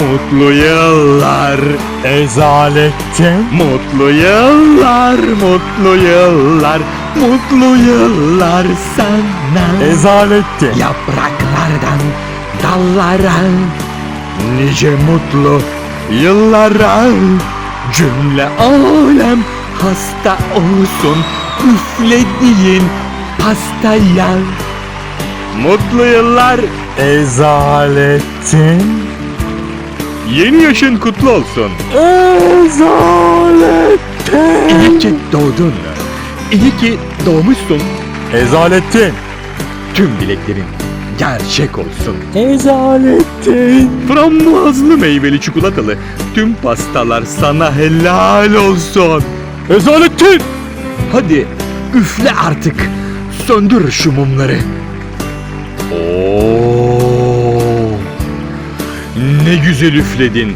Mutlu yıllar Ezalettin. Mutlu yıllar, mutlu yıllar, mutlu yıllar sana. Ezalettin. Yapraklardan dallara, nice mutlu yıllara. Cümle alem hasta olsun üflediğin pastaya. Mutlu yıllar, Ezalettin. Yeni yaşın kutlu olsun. Ezalettin. İyi ki doğdun. İyi ki doğmuşsun. Ezalettin. Tüm dileklerin gerçek olsun. Ezalettin. Frambuazlı meyveli çikolatalı tüm pastalar sana helal olsun. Ezalettin. Hadi üfle artık. Söndür şu mumları. Oo. Ne güzel üfledin.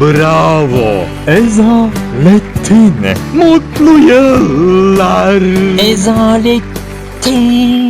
Bravo. Ezalettin. Mutlu yıllar. Ezalettin